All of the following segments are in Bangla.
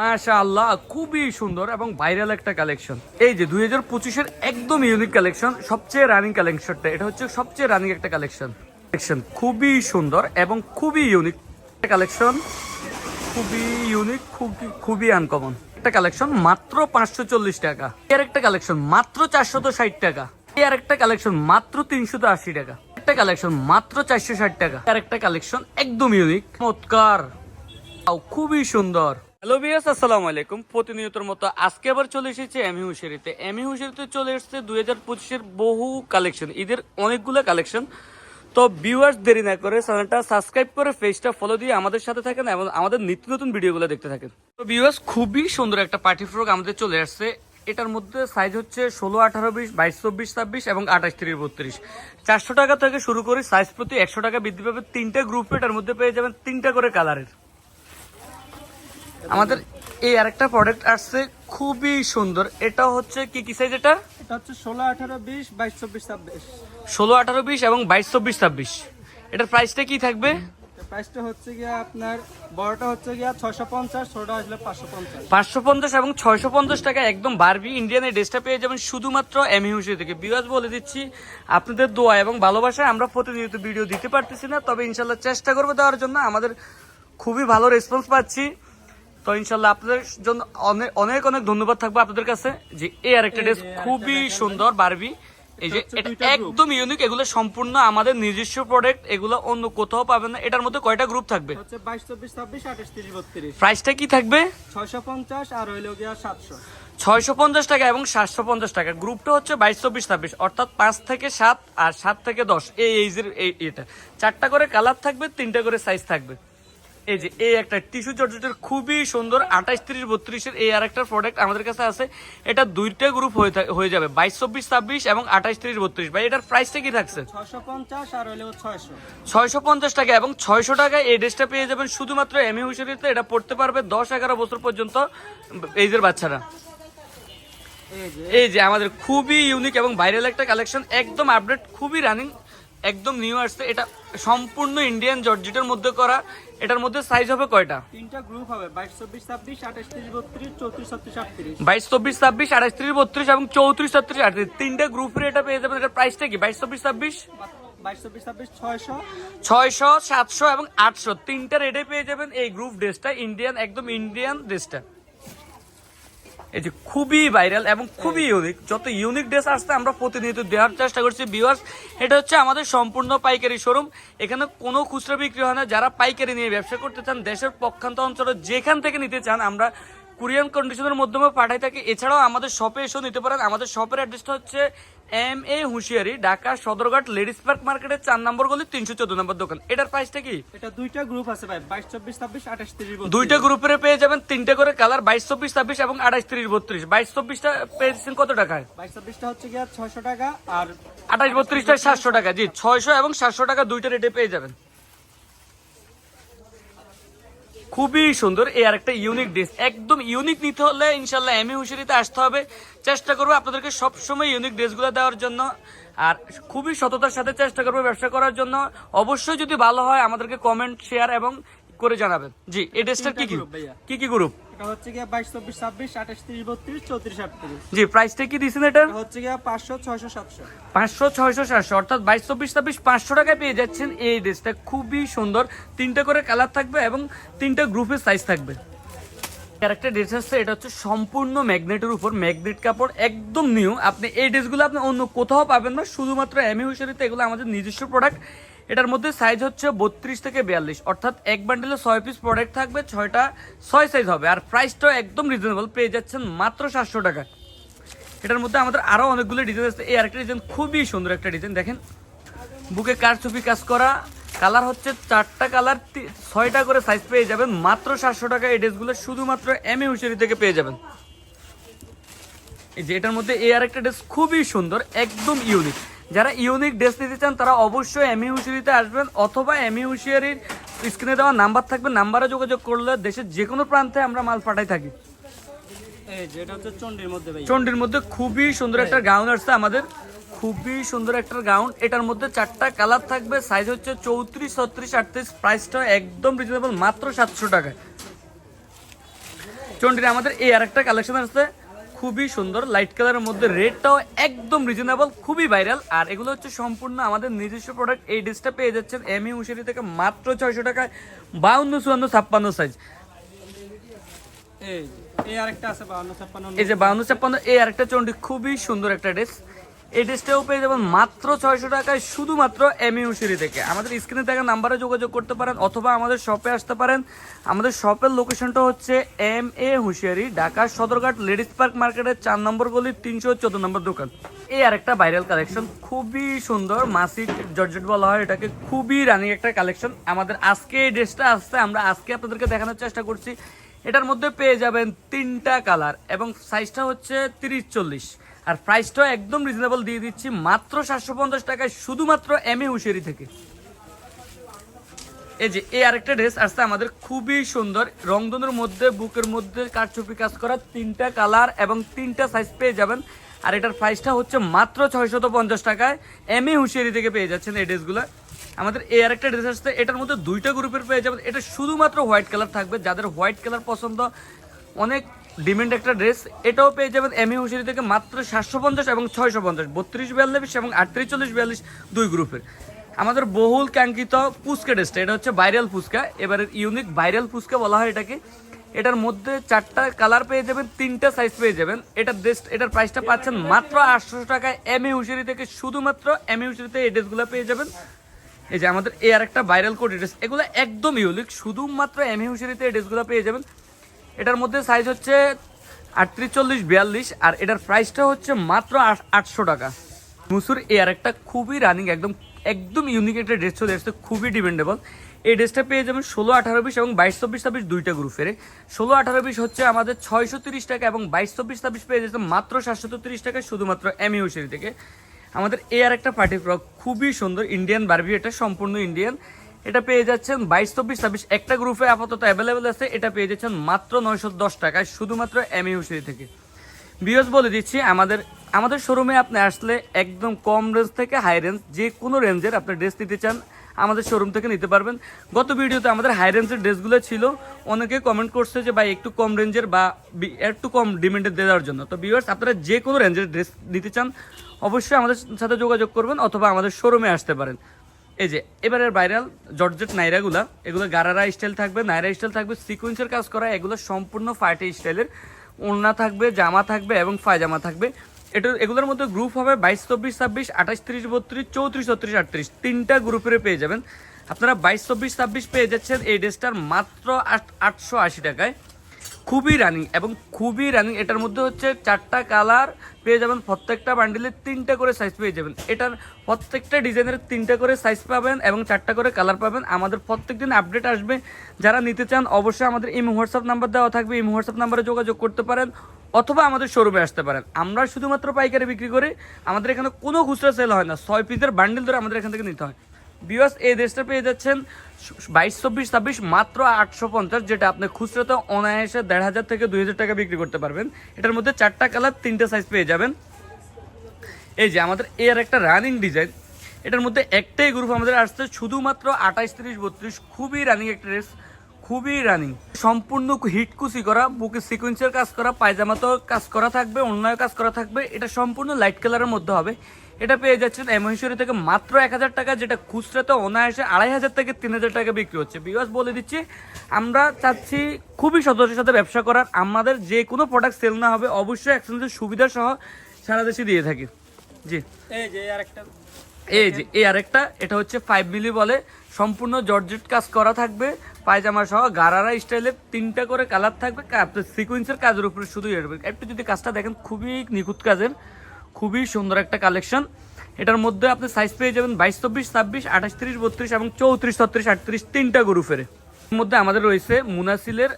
মাশা আল্লাহ খুবই সুন্দর এবং ভাইরাল একটা কালেকশন এই যে দুই হাজার পঁচিশের একদম ইউনিক কালেকশন সবচেয়ে রানিং কালেকশনটা এটা হচ্ছে সবচেয়ে রানিং একটা কালেকশন কালেকশন খুবই সুন্দর এবং খুবই ইউনিক কালেকশন খুবই ইউনিক খুবই খুবই আনকমন একটা কালেকশন মাত্র পাঁচশো চল্লিশ টাকা। এর একটা কালেকশন মাত্র চারশত ষাট টাকা। এর একটা কালেকশন মাত্র তিনশত আশি টাকা। একটা কালেকশন মাত্র চারশো ষাট টাকা। আর একটা কালেকশন একদম ইউনিক চমৎকার। খুবই সুন্দর। হ্যালো বিয়াস আসসালামু আলাইকুম। প্রতিনিয়তর মতো আজকে আবার চলে এসেছে এমি হুশারিতে এমি হুশারিতে চলে এসেছে দুই হাজার পঁচিশের বহু কালেকশন, ঈদের অনেকগুলো কালেকশন। তো ভিউয়ার্স, দেরি না করে চ্যানেলটা সাবস্ক্রাইব করে পেজটা ফলো দিয়ে আমাদের সাথে থাকেন এবং আমাদের নিত্য নতুন ভিডিওগুলো দেখতে থাকেন। তো ভিউয়ার্স, খুবই সুন্দর একটা পার্টি ফ্রক আমাদের চলে আসছে। এটার মধ্যে সাইজ হচ্ছে ষোলো, আঠারো, বিশ, বাইশ, চব্বিশ, ছাব্বিশ এবং আঠাশ, তিরিশ, বত্রিশ। চারশো টাকা থেকে শুরু করে সাইজ প্রতি একশো টাকা বৃদ্ধি পাবে তিনটা গ্রুপ এটার মধ্যে পেয়ে যাবেন তিনটা করে কালারের আমাদের এই আরেকটা প্রোডাক্ট আসছে খুবই সুন্দর। এটা হচ্ছে কি কি সাইজ এটা? এটা হচ্ছে ষোলো আঠারো বিশ বাইশ চব্বিশ ছাব্বিশ। ষোলো আঠারো বিশ এবং বাইশ চব্বিশ ছাব্বিশ। এটার প্রাইসটা কি থাকবে? প্রাইসটা হচ্ছে গিয়া আপনার বড়টা হচ্ছে গিয়া ছয়শো পঞ্চাশ ছোটটা আসলে পাঁচশো পঞ্চাশ। পাঁচশো পঞ্চাশ এবং ছয়শো পঞ্চাশ টাকা একদম বারবি ইন্ডিয়ান এই ড্রেসটা পেয়ে যাবেন শুধুমাত্র এমহিউসি থেকে। বিরাজ বলে দিচ্ছি আপনাদের দোয়া এবং ভালোবাসায় আমরা প্রতিনিয়ত ভিডিও দিতে পারতেছি না তবে ইনশাল্লাহ চেষ্টা করব দেওয়ার জন্য। আমাদের খুবই ভালো রেসপন্স পাচ্ছি। তো ইনশাল্লাহ আপনাদের জন্য অনেক অনেক অনেক ধন্যবাদ থাকবে আপনাদের কাছে যে এই আরেকটা ড্রেস খুবই সুন্দর বারবি এই যে এটা একদম ইউনিক এগুলো সম্পূর্ণ আমাদের নিজস্ব প্রোডাক্ট এগুলো অন্য কোথাও পাবেন না। এটার মধ্যে কয়টা গ্রুপ থাকবে? প্রাইসটা কি থাকবে? ছয়শো পঞ্চাশ আর হইল গিয়া সাতশো। ছয়শো পঞ্চাশ টাকা এবং সাতশো পঞ্চাশ টাকা। গ্রুপটা হচ্ছে বাইশ চব্বিশ ছাব্বিশ অর্থাৎ পাঁচ থেকে সাত আর সাত থেকে দশ। এই এইজের এই এটা। চারটা করে কালার থাকবে তিনটা করে সাইজ থাকবে। এই যে এই একটা টিস্যু জর্জেটের খুবই সুন্দর আঠাশ তিরিশ বত্রিশের এই আর একটা প্রোডাক্ট আমাদের কাছে আছে। এটা দুইটা গ্রুপ হয়ে হয়ে যাবে বাইশ চব্বিশ ছাব্বিশ এবং আঠাশ তিরিশ বত্রিশ। ভাই এটার প্রাইসটা কি থাকছে? ছয়শো পঞ্চাশ টাকা এবং ছয়শো টাকায় এই ড্রেসটা পেয়ে যাবেন শুধুমাত্র এমএ হুশারিতে এটা পড়তে পারবে দশ এগারো বছর পর্যন্ত এইজের বাচ্চারা। এই যে। এই যে আমাদের খুবই ইউনিক এবং ভাইরাল একটা কালেকশন একদম আপডেট খুবই রানিং একদম নিউ আসছে। এটা সম্পূর্ণ ইন্ডিয়ান জর্জেটের মধ্যে করা। এটার মধ্যে সাইজ হবে কয়টা? তিনটা গ্রুপ হবে বাইশ চব্বিশ ছাব্বিশ আঠাশ তিরিশ বত্রিশ চৌত্রিশ ছত্রিশ আটত্রিশ। বাইশ চব্বিশ ছাব্বিশ আঠাশ ত্রিশ বত্রিশ এবং চৌত্রিশ ছত্রিশ আটত্রিশ। তিনটা গ্রুপের এটা পেয়ে যাবেন। এটার প্রাইসটা কি? বাইশ চব্বিশ ছাব্বিশ? বাইশ চব্বিশ ছাব্বিশ ছয়শো। ছয়শো সাতশো এবং আটশো। তিনটা রেটে পেয়ে যাবেন এই গ্রুপ ড্রেসটা ইন্ডিয়ান একদম ইন্ডিয়ান ড্রেসটা এই যে খুবই ভাইরাল এবং খুবই ইউনিক যত ইউনিক ড্রেস আসতে আমরা প্রতিনিয়ত দেওয়ার চেষ্টা করছি ভিউয়ার্স এটা হচ্ছে আমাদের সম্পূর্ণ পাইকারি শোরুম এখানে কোনো খুচরা বিক্রি হয় না। যারা পাইকারি নিয়ে ব্যবসা করতে চান দেশের পক্ষান্ত অঞ্চলে যেখান থেকে নিতে চান আমরা কুরিয়ান কন্ডিশনের মাধ্যমে পাঠাই থাকি। এছাড়াও আমাদের শপে এসেও নিতে পারেন। আমাদের শপের অ্যাড্রেসটা হচ্ছে এম এ হুঁশিয়ারি ঢাকা সদরঘাট লেডিস পার্ক মার্কেটের চার নম্বর গলি তিনশো চোদ্দ নম্বর দোকান। এটার প্রাইসটা কি? এটা দুইটা গ্রুপ আছে ভাই বাইশ চব্বিশ ছাব্বিশ আঠাশ তিরিশ দুইটা গ্রুপের পেয়ে যাবেন তিনটে করে কালার বাইশ চব্বিশ ছাব্বিশ এবং আঠাশ তিরিশ বত্রিশ। বাইশ চব্বিশটা পেয়েছেন কত টাকায়? বাইশ চব্বিশটা হচ্ছে গিয়া ছয়শো টাকা আর আঠাশ বত্রিশটা সাতশো টাকা। জি ছয়শো এবং সাতশো টাকা দুইটা রেটে পেয়ে যাবেন। খুবই সুন্দর। এই আর একটা ইউনিক ড্রেস একদম ইউনিক নিতে হলে ইনশাল্লাহ এমি হুশিয়ারিতে আসতে হবে। চেষ্টা করব আপনাদেরকে সবসময় ইউনিক ড্রেসগুলো দেওয়ার জন্য। আর খুবই সততার সাথে চেষ্টা করব ব্যবসা করার জন্য। অবশ্যই যদি ভালো হয় আমাদেরকে কমেন্ট শেয়ার এবং করে জানাবেন। জি এই ড্রেসটার কি কি। কি কি গ্রুপ এটা হচ্ছে গিয়া বাইশ চব্বিশ ছাব্বিশ আঠাশ তিরিশ বত্রিশ চৌত্রিশ আটত্রিশ। জি প্রাইসটা কি এটা? হচ্ছে গিয়া অর্থাৎ বাইশ চব্বিশ ছাব্বিশ পাঁচশো টাকায় পেয়ে যাচ্ছেন এই ড্রেসটা। খুবই সুন্দর। তিনটা করে কালার থাকবে এবং তিনটা গ্রুপের সাইজ থাকবে। একটা ড্রেস আসছে এটা হচ্ছে সম্পূর্ণ ম্যাগনেটের উপর ম্যাগনেট কাপড় একদম নিউ আপনি এই ড্রেসগুলো আপনি অন্য কোথাও পাবেন না। শুধুমাত্র এমি হুশারিতে এগুলো আমাদের নিজস্ব প্রোডাক্ট এটার মধ্যে সাইজ হচ্ছে বত্রিশ থেকে বিয়াল্লিশ। অর্থাৎ এক বান্ডেলে ছয় পিস প্রোডাক্ট থাকবে, ছয়টা ছয় সাইজ হবে। আর প্রাইসটাও একদম রিজনেবল পেয়ে যাচ্ছেন মাত্র সাতশো টাকা এটার মধ্যে আমাদের আরও অনেকগুলো ডিজাইন আছে। এই আরেকটা ডিজাইন খুবই সুন্দর একটা ডিজাইন দেখেন। বুকে কার ছবি কাজ করা কালার হচ্ছে চারটা কালার ছয়টা করে সাইজ পেয়ে যাবেন, মাত্র সাতশো টাকা। এই ড্রেসগুলো শুধুমাত্র এম এ থেকে পেয়ে যাবেন। এই যে এটার মধ্যে এই আরেকটা ড্রেস খুবই সুন্দর, একদম ইউনিক যারা ইউনিক ড্রেস নিতে চান তারা অবশ্যই এম হুশিয়ারিতে আসবেন অথবা এমি হুশিয়ারির স্ক্রিনে দেওয়া নাম্বার থাকবে। নাম্বারে যোগাযোগ করলে দেশের যে কোনো প্রান্তে আমরা মাল পাঠাই থাকি। চন্ডির মধ্যে খুবই সুন্দর একটা গাউন আসছে আমাদের। খুবই সুন্দর একটা গাউন এটার মধ্যে চারটা কালার থাকবে। সাইজ হচ্ছে চৌত্রিশ ছত্রিশ আটত্রিশ। প্রাইসটা একদম রিজনেবল মাত্র সাতশো টাকায়। চন্ডির আমাদের এই আর একটা কালেকশন আসছে। খুবই সুন্দর। লাইট কালারের মধ্যে রেডটাও একদম রিজনেবল খুবই ভাইরাল আর এগুলো হচ্ছে সম্পূর্ণ আমাদের নিজস্ব প্রোডাক্ট এই ডিসটা পেয়ে যাচ্ছেন এম ই উশারি থেকে মাত্র ছয়শো টাকায় বাউন্ন চুয়ান্ন ছাপ্পান্ন সাইজ এই আরেকটা আছে বাউন্ন ছাপ্পান্ন এই যে বাউন্ন ছাপ্পান্ন এই আরেকটা চন্ডি খুবই সুন্দর একটা ড্রেস এই ড্রেসটাও পেয়ে যাবেন মাত্র ছয়শো টাকায় শুধুমাত্র এম ইউ সিঁড়ি থেকে। আমাদের স্ক্রিনে থাকা নাম্বারে যোগাযোগ করতে পারেন অথবা আমাদের শপে আসতে পারেন। আমাদের শপের লোকেশনটা হচ্ছে এম এ হুঁশিয়ারি ঢাকা সদরঘাট লেডিস পার্ক মার্কেটের চার নম্বর গলির তিনশো চোদ্দ নম্বর দোকান। এই আরেকটা ভাইরাল কালেকশন খুবই সুন্দর, মাসিক জর্জেট বলা হয়, এটাকে খুবই রানিং একটা কালেকশন আমাদের আজকে এই ড্রেসটা আসছে, আমরা আজকে আপনাদেরকে দেখানোর চেষ্টা করছি। এটার মধ্যে পেয়ে যাবেন তিনটা কালার এবং সাইজটা হচ্ছে তিরিশ চল্লিশ। আর প্রাইসটাও একদম রিজনেবল দিয়ে দিচ্ছি মাত্র সাতশো পঞ্চাশ টাকায় শুধুমাত্র এম এ হুশিয়ারি থেকে। এই যে এই আরেকটা ড্রেস আসছে আমাদের খুবই সুন্দর। রংধনুর মধ্যে, বুকের মধ্যে কারচুপি কাজ করা তিনটা কালার এবং তিনটা সাইজ পেয়ে যাবেন। আর এটার প্রাইসটা হচ্ছে মাত্র ছয়শত পঞ্চাশ টাকায় এম এ হুশিয়ারি থেকে পেয়ে যাচ্ছেন এই ড্রেসগুলো আমাদের এই আরেকটা ড্রেস আসছে, এটার মধ্যে দুইটা গ্রুপের পেয়ে যাবেন। এটা শুধুমাত্র হোয়াইট কালার থাকবে। যাদের হোয়াইট কালার পছন্দ, অনেক ডিমান্ড একটা ড্রেস, এটাও পেয়ে যাবেন এম হুশিয়ারি থেকে মাত্র সাতশো পঞ্চাশ এবং ছয়শো পঞ্চাশ, বত্রিশ বিয়াল্লিশ এবং আটত্রিশ চল্লিশ বিয়াল্লিশ দুই গ্রুপের। আমাদের বহুল কাঙ্ক্ষিত পুচকা ড্রেসটা, এটা হচ্ছে ভাইরাল ফুচকা এবারে ইউনিক ভাইরাল ফুচকা বলা হয় এটাকে। এটার মধ্যে চারটা কালার পেয়ে যাবেন, তিনটা সাইজ পেয়ে যাবেন। এটার ড্রেস এটার প্রাইসটা পাচ্ছেন মাত্র আটশো টাকায় এম এ হুশিয়ারি থেকে শুধুমাত্র এম এ হুশিয়ারিতে এই ড্রেসগুলো পেয়ে যাবেন। এই যে আমাদের এ আর একটা ভাইরাল কোড ড্রেস এগুলো একদম ইউনিক শুধুমাত্র এম এ হুশিয়ারিতে এই ড্রেসগুলো পেয়ে যাবেন। এটার মধ্যে সাইজ হচ্ছে আটত্রিশ, চল্লিশ, বিয়াল্লিশ, আর এটার প্রাইসটা হচ্ছে মাত্র আট- আটশো টাকা। মুসুর, এই আর একটা খুবই রানিং একদম একদম ইউনিক একটা ড্রেস চলে এসছে, খুবই ডিপেন্ডেবল এই ড্রেসটা পেয়ে যাবেন ষোলো, আঠারো, বিশ এবং বাইশ, চব্বিশ, ছাব্বিশ দুইটা গ্রুপের ষোলো, আঠারো, বিশ হচ্ছে আমাদের ছয়শো তিরিশ টাকা এবং বাইশ, চব্বিশ, ছাব্বিশ পেয়ে যাচ্ছে মাত্র সাতশো তিরিশ টাকা, শুধুমাত্র এম ইউসিরি থেকে। আমাদের এ আর একটা পার্টি ফ্রক খুবই সুন্দর ইন্ডিয়ান বারবি এটা সম্পূর্ণ ইন্ডিয়ান এটা পেয়ে যাচ্ছেন বাইশ, চব্বিশ, ছাব্বিশ। একটা গ্রুপে আপাতত অ্যাভেলেবেল আছে, এটা পেয়ে যাচ্ছেন মাত্র নয়শো দশ টাকায়, শুধুমাত্র এম ইউসিরি থেকে। বিয়স বলে দিচ্ছি, আমাদের আমাদের শোরুমে আপনি আসলে একদম কম রেঞ্জ থেকে হাই রেঞ্জ যে কোনো রেঞ্জের আপনি ড্রেস নিতে চান, আমাদের শোরুম থেকে নিতে পারবেন। গত ভিডিওতে আমাদের হাই রেঞ্জের ড্রেসগুলো ছিল, অনেকে কমেন্ট করছে যে, ভাই, একটু কম রেঞ্জের বা একটু কম ডিমেন্ডের দেওয়ার জন্য। তো বিয়ার্স আপনারা যে কোনো রেঞ্জের ড্রেস নিতে চান, অবশ্যই আমাদের সাথে যোগাযোগ করবেন অথবা আমাদের শোরুমে আসতে পারেন। এই যে, এবারের ভাইরাল জর্জেট নাইরাগুলা, এগুলো গারারা স্টাইল থাকবে, নাইরা স্টাইল থাকবে সিকুয়েন্সের কাজ করা, এগুলো সম্পূর্ণ ফাইটে স্টাইলের ওড়না থাকবে, জামা থাকবে এবং পায়জামা থাকবে। এটা, এগুলোর মধ্যে গ্রুপ হবে বাইশ, চব্বিশ, ছাব্বিশ, আঠাশ, তিরিশ, বত্রিশ, চৌত্রিশ, ছত্রিশ, আটত্রিশ। তিনটা গ্রুপের পেয়ে যাবেন। আপনারা বাইশ, চব্বিশ, ছাব্বিশ পেয়ে যাচ্ছেন এই ড্রেসটার মাত্র আট, আটশো আশি টাকায়। খুবই রানিং এবং খুবই রানিং। এটার মধ্যে হচ্ছে চারটা কালার পেয়ে যাবেন, প্রত্যেকটা বান্ডিলের তিনটা করে সাইজ পেয়ে যাবেন। এটার প্রত্যেকটা ডিজাইনের তিনটা করে সাইজ পাবেন এবং চারটা করে কালার পাবেন। আমাদের প্রত্যেক দিন আপডেট আসবে। যারা নিতে চান অবশ্যই আমাদের এই হোয়াটসঅ্যাপ নাম্বার দেওয়া থাকবে। এই হোয়াটসঅ্যাপ নাম্বারে যোগাযোগ করতে পারেন অথবা আমাদের শোরুমে আসতে পারেন। আমরা শুধুমাত্র পাইকারি বিক্রি করি। আমাদের এখানে কোনো খুচরা সেল হয় না। ছয় পিসের বান্ডিল ধরে আমাদের এখান থেকে নিতে হয়। বিকজ এই দেশটা পেয়ে যাচ্ছেন বাইশ, চব্বিশ, ছাব্বিশ, মাত্র আটশো পঞ্চাশ, যেটা আপনি খুচরাতে অনায়াসে দেড় হাজার থেকে দুই হাজার টাকা বিক্রি করতে পারবেন। এটার মধ্যে চারটা কালার, তিনটে সাইজ পেয়ে যাবেন। এই যে আমাদের এর একটা রানিং ডিজাইন এটার মধ্যে একটাই গ্রুপ আমাদের আসছে, শুধুমাত্র আঠাইশ, তিরিশ, বত্রিশ, খুবই রানিং একটা ড্রেস খুবই রানিং সম্পূর্ণ হিটকুচি করা, বুকে সিকুয়েন্সের কাজ করা পায়জামাতেও কাজ করা থাকবে, অন্যায় কাজ করা থাকবে, এটা সম্পূর্ণ লাইট কালারের মধ্যে হবে। এটা পেয়ে যাচ্ছেন এমহেশ্বরী থেকে মাত্র এক হাজার টাকা যেটা খুচরাতে অনায়াসে আড়াই হাজার থেকে তিন হাজার টাকা বিক্রি হচ্ছে। বিকজ বলে দিচ্ছি আমরা চাচ্ছি খুবই সদস্যের সাথে ব্যবসা করার। আমাদের যে কোনো প্রোডাক্ট সেল না হবে অবশ্যই এক্সচেঞ্জের সুবিধা সহ সারা দেশে দিয়ে থাকি। জি। এই যে এই আরেকটা। এই যে এই আরেকটা এটা হচ্ছে ফাইভ মিলি বলে। সম্পূর্ণ জর্জেট কাজ করা থাকবে। পায়জামা সহ গারারা স্টাইলের তিনটা করে কালার থাকবে। সিকুয়েন্সের কাজের উপরে শুধু একটু যদি কাজটা দেখেন খুবই নিখুঁত কাজের। খুবই সুন্দর একটা কালেকশন। এটার মধ্যে আপনি সাইজ পেয়ে যাবেন বাইশ, চব্বিশ, ছাব্বিশ, আঠাশ, তিরিশ, বত্রিশ এবং চৌত্রিশ, ছত্রিশ, আটত্রিশ তিনটা গ্রুপের এর মধ্যে আমাদের রয়েছে মুনাসিলের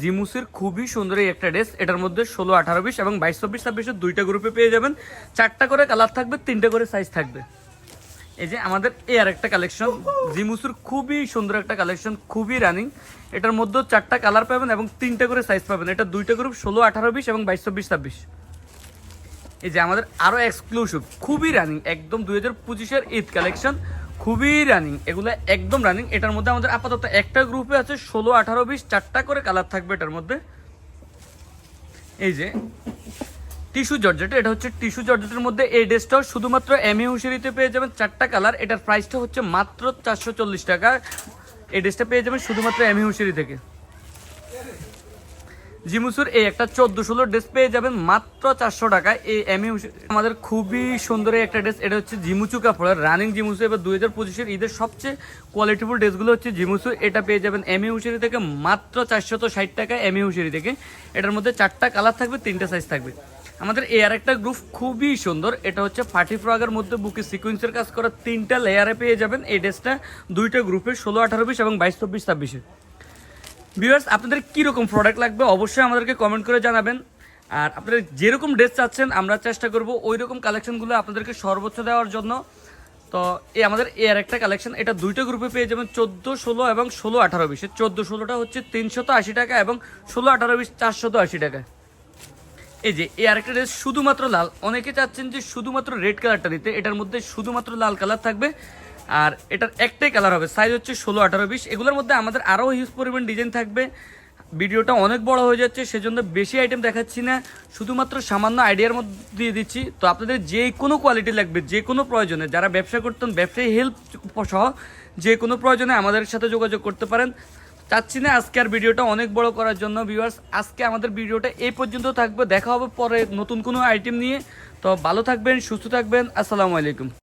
জিমুসের খুবই সুন্দর একটা ড্রেস। এটার মধ্যে ষোলো, আঠারো, বিশ এবং বাইশ, চব্বিশ ছাব্বিশের দুইটা গ্রুপে পেয়ে যাবেন। চারটা করে কালার থাকবে, তিনটা করে সাইজ থাকবে। এই যে আমাদের এই আর একটা কালেকশন জিমুসুর খুবই সুন্দর একটা কালেকশন খুবই রানিং এটার মধ্যে চারটা কালার পাবেন এবং তিনটা করে সাইজ পাবেন। এটা দুইটা গ্রুপ ষোলো, আঠারো, বিশ এবং বাইশ, চব্বিশ, ছাব্বিশ। এই যে আমাদের আরও এক্সক্লুসিভ খুবই রানিং একদম দুই হাজার পঁচিশের ঈদ কালেকশন খুবই রানিং এগুলো একদম রানিং এটার মধ্যে আমাদের আপাতত একটা গ্রুপে আছে, ষোলো, আঠারো, বিশ, চারটা করে কালার থাকবে এটার মধ্যে। এই যে টিস্যু জর্জেট, এটা হচ্ছে টিস্যু জর্জেটের মধ্যে এই ড্রেসটাও শুধুমাত্র এম ইউসেরিতে পেয়ে যাবেন চারটা কালার এটার প্রাইসটা হচ্ছে মাত্র চারশো চল্লিশ টাকা। এই ড্রেসটা পেয়ে যাবেন শুধুমাত্র এম ইউসেরি থেকে। জিমুসুর, এই একটা চোদ্দ ষোলো ড্রেস পেয়ে যাবেন মাত্র চারশো টাকায়। এই এম আমাদের খুবই সুন্দর একটা ড্রেস। এটা হচ্ছে জিমুচু কাপড়ের রানিং জিমুসু। এবার দুই হাজার পঁচিশের ঈদের সবচেয়ে কোয়ালিটিফুল ড্রেসগুলো হচ্ছে জিমুসু। এটা পেয়ে যাবেন এম ইউসেরি থেকে মাত্র চারশত ষাট টাকায় এম ইউসেরি থেকে। এটার মধ্যে চারটা কালার থাকবে, তিনটা সাইজ থাকবে। আমাদের এই আর একটা গ্রুপ খুবই সুন্দর। এটা হচ্ছে ফার্টি ফ্রগের মধ্যে বুকে সিকুয়েন্সের কাজ করা তিনটা লেয়ারে পেয়ে যাবেন। এই ড্রেসটা দুইটা গ্রুপের ষোলো, আঠারো, বিশ এবং বাইশ, চব্বিশ, ছাব্বিশে। ভিউয়ার্স, আপনাদের কীরকম প্রোডাক্ট লাগবে অবশ্যই আমাদেরকে কমেন্ট করে জানাবেন। আর আপনারা যেরকম ড্রেস চাচ্ছেন, আমরা চেষ্টা করব ওই রকম কালেকশনগুলো আপনাদেরকে সর্বোচ্চ দেওয়ার জন্য। তো এই আমাদের এ আর একটা কালেকশন এটা দুইটা গ্রুপে পেয়ে যাবেন চোদ্দ, ষোলো এবং ষোলো, আঠারো বিশে চোদ্দ, ষোলোটা হচ্ছে তিনশত আশি টাকা এবং ষোলো, আঠারো বিশ চারশত আশি টাকা। এই যে, এই আরেকটা ড্রেস শুধুমাত্র লাল। অনেকে চাচ্ছেন যে শুধুমাত্র রেড কালারটা দিতে। এটার মধ্যে শুধুমাত্র লাল কালার থাকবে। আর এটার একটাই কালার হবে। সাইজ হচ্ছে ষোলো, আঠারো, বিশ। এগুলোর মধ্যে আমাদের আরও হিউজ পরিমাণ ডিজাইন থাকবে। ভিডিওটা অনেক বড় হয়ে যাচ্ছে, সেজন্য বেশি আইটেম দেখাচ্ছি না। শুধুমাত্র সামান্য আইডিয়ার মধ্যে দিয়ে দিচ্ছি। তো আপনাদের যে কোনো কোয়ালিটি লাগবে, যে কোনো প্রয়োজনে, যারা ব্যবসা করতেন, ব্যবসায়ী হেল্প সহ যে কোনো প্রয়োজনে আমাদের সাথে যোগাযোগ করতে পারেন। চাচ্ছি না আজকে আর ভিডিওটা অনেক বড় করার জন্য ভিউয়ার্স আজকে আমাদের ভিডিওটা এই পর্যন্ত থাকবে। দেখা হবে পরে নতুন কোনো আইটেম নিয়ে। তো ভালো থাকবেন, সুস্থ থাকবেন। আসসালামু আলাইকুম।